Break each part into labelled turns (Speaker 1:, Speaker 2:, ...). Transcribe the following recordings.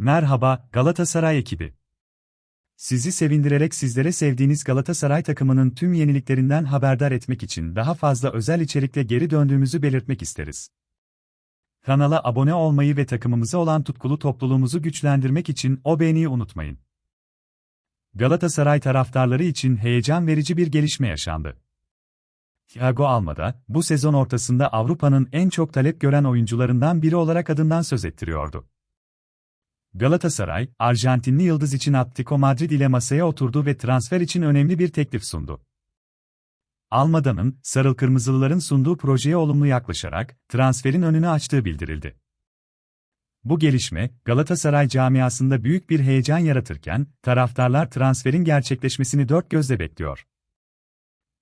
Speaker 1: Merhaba Galatasaray ekibi. Sizi sevindirerek sizlere sevdiğiniz Galatasaray takımının tüm yeniliklerinden haberdar etmek için daha fazla özel içerikle geri döndüğümüzü belirtmek isteriz. Kanala abone olmayı ve takımımıza olan tutkulu topluluğumuzu güçlendirmek için o beğeniyi unutmayın. Galatasaray taraftarları için heyecan verici bir gelişme yaşandı. Thiago Almada, bu sezon ortasında Avrupa'nın en çok talep gören oyuncularından biri olarak adından söz ettiriyordu. Galatasaray, Arjantinli yıldız için Atletico Madrid ile masaya oturdu ve transfer için önemli bir teklif sundu. Almada'nın, Sarıl Kırmızılıların sunduğu projeye olumlu yaklaşarak, transferin önünü açtığı bildirildi. Bu gelişme, Galatasaray camiasında büyük bir heyecan yaratırken, taraftarlar transferin gerçekleşmesini dört gözle bekliyor.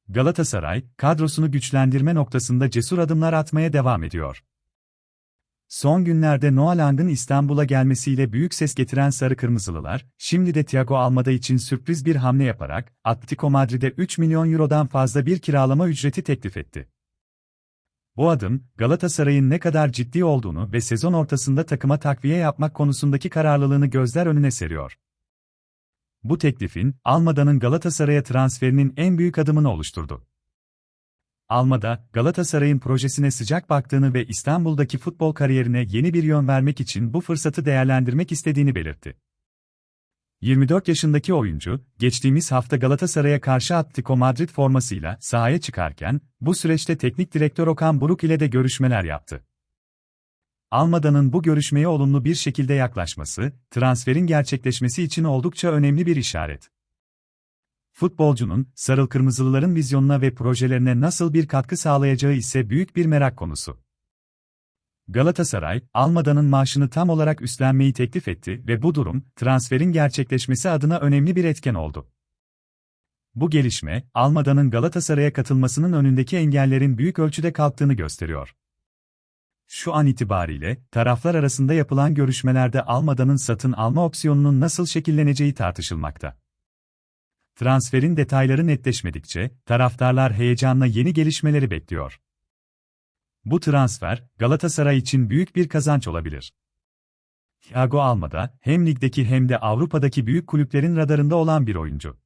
Speaker 1: Galatasaray, kadrosunu güçlendirme noktasında cesur adımlar atmaya devam ediyor. Son günlerde Noah Lang'ın İstanbul'a gelmesiyle büyük ses getiren Sarı Kırmızılılar, şimdi de Thiago Almada için sürpriz bir hamle yaparak, Atletico Madrid'e 3 milyon eurodan fazla bir kiralama ücreti teklif etti. Bu adım, Galatasaray'ın ne kadar ciddi olduğunu ve sezon ortasında takıma takviye yapmak konusundaki kararlılığını gözler önüne seriyor. Bu teklifin, Almada'nın Galatasaray'a transferinin en büyük adımını oluşturdu. Almada, Galatasaray'ın projesine sıcak baktığını ve İstanbul'daki futbol kariyerine yeni bir yön vermek için bu fırsatı değerlendirmek istediğini belirtti. 24 yaşındaki oyuncu, geçtiğimiz hafta Galatasaray'a karşı Atletico Madrid formasıyla sahaya çıkarken, bu süreçte teknik direktör Okan Buruk ile de görüşmeler yaptı. Almada'nın bu görüşmeye olumlu bir şekilde yaklaşması, transferin gerçekleşmesi için oldukça önemli bir işaret. Futbolcunun, sarıl kırmızılıların vizyonuna ve projelerine nasıl bir katkı sağlayacağı ise büyük bir merak konusu. Galatasaray, Almada'nın maaşını tam olarak üstlenmeyi teklif etti ve bu durum, transferin gerçekleşmesi adına önemli bir etken oldu. Bu gelişme, Almada'nın Galatasaray'a katılmasının önündeki engellerin büyük ölçüde kalktığını gösteriyor. Şu an itibariyle, taraflar arasında yapılan görüşmelerde Almada'nın satın alma opsiyonunun nasıl şekilleneceği tartışılmakta. Transferin detayları netleşmedikçe, taraftarlar heyecanla yeni gelişmeleri bekliyor. Bu transfer, Galatasaray için büyük bir kazanç olabilir. Thiago Almada, hem ligdeki hem de Avrupa'daki büyük kulüplerin radarında olan bir oyuncu.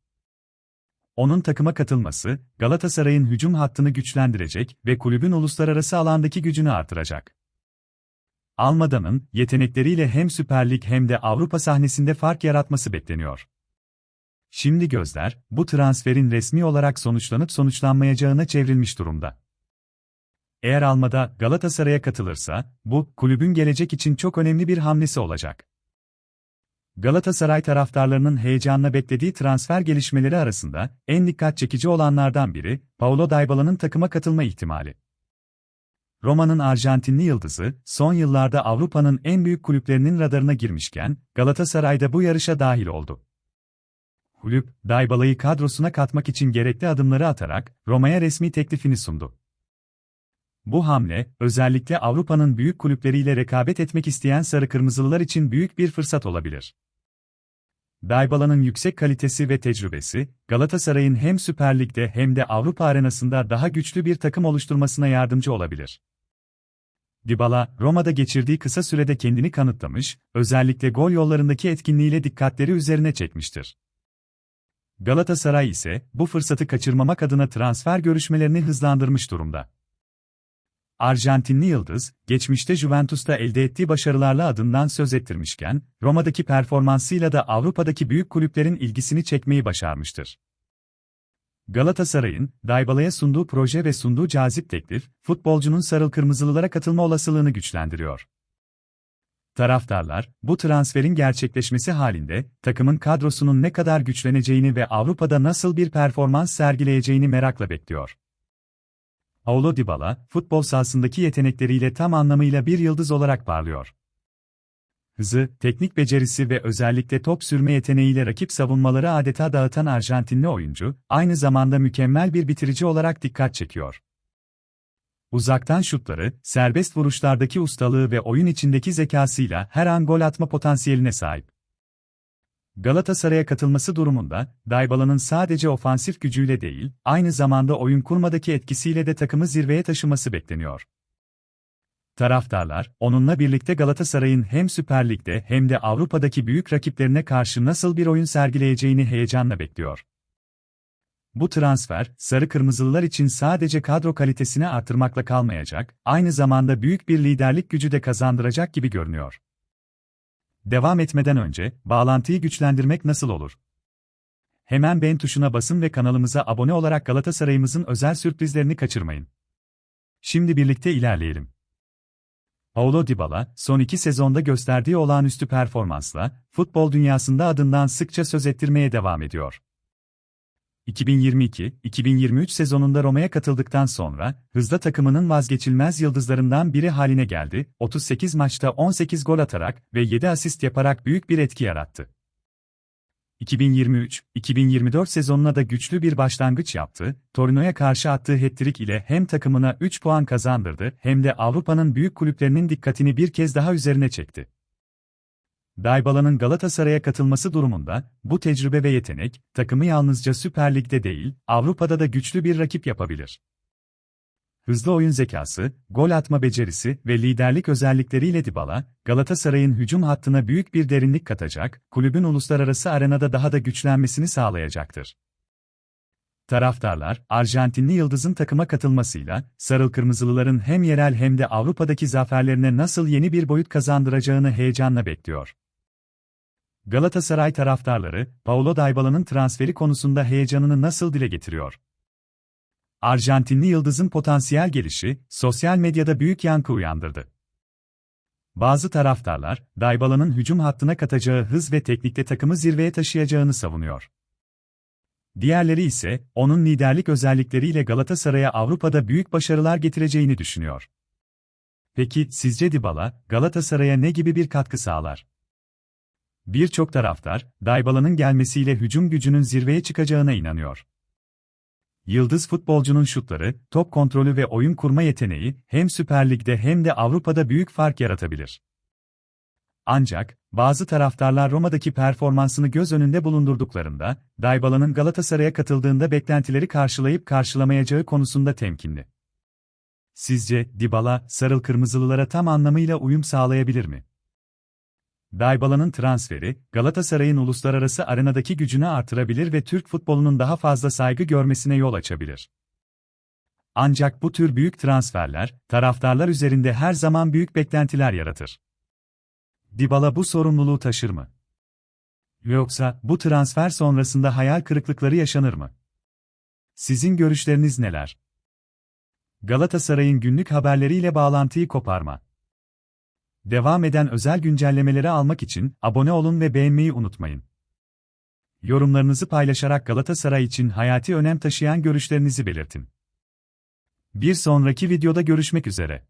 Speaker 1: Onun takıma katılması, Galatasaray'ın hücum hattını güçlendirecek ve kulübün uluslararası alandaki gücünü artıracak. Almada'nın, yetenekleriyle hem Süper Lig hem de Avrupa sahnesinde fark yaratması bekleniyor. Şimdi gözler, bu transferin resmi olarak sonuçlanıp sonuçlanmayacağına çevrilmiş durumda. Eğer Almada Galatasaray'a katılırsa, bu, kulübün gelecek için çok önemli bir hamlesi olacak. Galatasaray taraftarlarının heyecanla beklediği transfer gelişmeleri arasında en dikkat çekici olanlardan biri, Paulo Dybala'nın takıma katılma ihtimali. Roma'nın Arjantinli yıldızı, son yıllarda Avrupa'nın en büyük kulüplerinin radarına girmişken, Galatasaray'da bu yarışa dahil oldu. Kulüp, Dybala'yı kadrosuna katmak için gerekli adımları atarak, Roma'ya resmi teklifini sundu. Bu hamle, özellikle Avrupa'nın büyük kulüpleriyle rekabet etmek isteyen sarı kırmızılılar için büyük bir fırsat olabilir. Dybala'nın yüksek kalitesi ve tecrübesi, Galatasaray'ın hem Süper Lig'de hem de Avrupa arenasında daha güçlü bir takım oluşturmasına yardımcı olabilir. Dybala, Roma'da geçirdiği kısa sürede kendini kanıtlamış, özellikle gol yollarındaki etkinliğiyle dikkatleri üzerine çekmiştir. Galatasaray ise bu fırsatı kaçırmamak adına transfer görüşmelerini hızlandırmış durumda. Arjantinli yıldız, geçmişte Juventus'ta elde ettiği başarılarla adından söz ettirmişken, Roma'daki performansıyla da Avrupa'daki büyük kulüplerin ilgisini çekmeyi başarmıştır. Galatasaray'ın, Dybala'ya sunduğu proje ve sunduğu cazip teklif, futbolcunun sarıl kırmızılılara katılma olasılığını güçlendiriyor. Taraftarlar, bu transferin gerçekleşmesi halinde, takımın kadrosunun ne kadar güçleneceğini ve Avrupa'da nasıl bir performans sergileyeceğini merakla bekliyor. Paulo Dybala, futbol sahasındaki yetenekleriyle tam anlamıyla bir yıldız olarak parlıyor. Hızı, teknik becerisi ve özellikle top sürme yeteneğiyle rakip savunmaları adeta dağıtan Arjantinli oyuncu, aynı zamanda mükemmel bir bitirici olarak dikkat çekiyor. Uzaktan şutları, serbest vuruşlardaki ustalığı ve oyun içindeki zekasıyla her an gol atma potansiyeline sahip. Galatasaray'a katılması durumunda, Dybala'nın sadece ofansif gücüyle değil, aynı zamanda oyun kurmadaki etkisiyle de takımı zirveye taşıması bekleniyor. Taraftarlar, onunla birlikte Galatasaray'ın hem Süper Lig'de hem de Avrupa'daki büyük rakiplerine karşı nasıl bir oyun sergileyeceğini heyecanla bekliyor. Bu transfer, sarı kırmızılılar için sadece kadro kalitesini artırmakla kalmayacak, aynı zamanda büyük bir liderlik gücü de kazandıracak gibi görünüyor. Devam etmeden önce, bağlantıyı güçlendirmek nasıl olur? Hemen beğen tuşuna basın ve kanalımıza abone olarak Galatasaray'ımızın özel sürprizlerini kaçırmayın. Şimdi birlikte ilerleyelim. Paulo Dybala, son iki sezonda gösterdiği olağanüstü performansla, futbol dünyasında adından sıkça söz ettirmeye devam ediyor. 2022-2023 sezonunda Roma'ya katıldıktan sonra, hızla takımının vazgeçilmez yıldızlarından biri haline geldi, 38 maçta 18 gol atarak ve 7 asist yaparak büyük bir etki yarattı. 2023-2024 sezonuna da güçlü bir başlangıç yaptı, Torino'ya karşı attığı hat-trick ile hem takımına 3 puan kazandırdı hem de Avrupa'nın büyük kulüplerinin dikkatini bir kez daha üzerine çekti. Dybala'nın Galatasaray'a katılması durumunda, bu tecrübe ve yetenek, takımı yalnızca Süper Lig'de değil, Avrupa'da da güçlü bir rakip yapabilir. Hızlı oyun zekası, gol atma becerisi ve liderlik özellikleriyle Dybala, Galatasaray'ın hücum hattına büyük bir derinlik katacak, kulübün uluslararası arenada daha da güçlenmesini sağlayacaktır. Taraftarlar, Arjantinli Yıldız'ın takıma katılmasıyla, Sarıl Kırmızılıların hem yerel hem de Avrupa'daki zaferlerine nasıl yeni bir boyut kazandıracağını heyecanla bekliyor. Galatasaray taraftarları, Paulo Dybala'nın transferi konusunda heyecanını nasıl dile getiriyor? Arjantinli Yıldız'ın potansiyel gelişi, sosyal medyada büyük yankı uyandırdı. Bazı taraftarlar, Dybala'nın hücum hattına katacağı hız ve teknikte takımı zirveye taşıyacağını savunuyor. Diğerleri ise, onun liderlik özellikleriyle Galatasaray'a Avrupa'da büyük başarılar getireceğini düşünüyor. Peki, sizce Dybala, Galatasaray'a ne gibi bir katkı sağlar? Birçok taraftar, Dybala'nın gelmesiyle hücum gücünün zirveye çıkacağına inanıyor. Yıldız futbolcunun şutları, top kontrolü ve oyun kurma yeteneği hem Süper Lig'de hem de Avrupa'da büyük fark yaratabilir. Ancak, bazı taraftarlar Roma'daki performansını göz önünde bulundurduklarında, Dybala'nın Galatasaray'a katıldığında beklentileri karşılayıp karşılamayacağı konusunda temkinli. Sizce Dybala, sarıl kırmızılılara tam anlamıyla uyum sağlayabilir mi? Dybala'nın transferi, Galatasaray'ın uluslararası arenadaki gücünü artırabilir ve Türk futbolunun daha fazla saygı görmesine yol açabilir. Ancak bu tür büyük transferler, taraftarlar üzerinde her zaman büyük beklentiler yaratır. Dybala bu sorumluluğu taşır mı? Yoksa bu transfer sonrasında hayal kırıklıkları yaşanır mı? Sizin görüşleriniz neler? Galatasaray'ın günlük haberleriyle bağlantıyı koparma. Devam eden özel güncellemeleri almak için abone olun ve beğenmeyi unutmayın. Yorumlarınızı paylaşarak Galatasaray için hayati önem taşıyan görüşlerinizi belirtin. Bir sonraki videoda görüşmek üzere.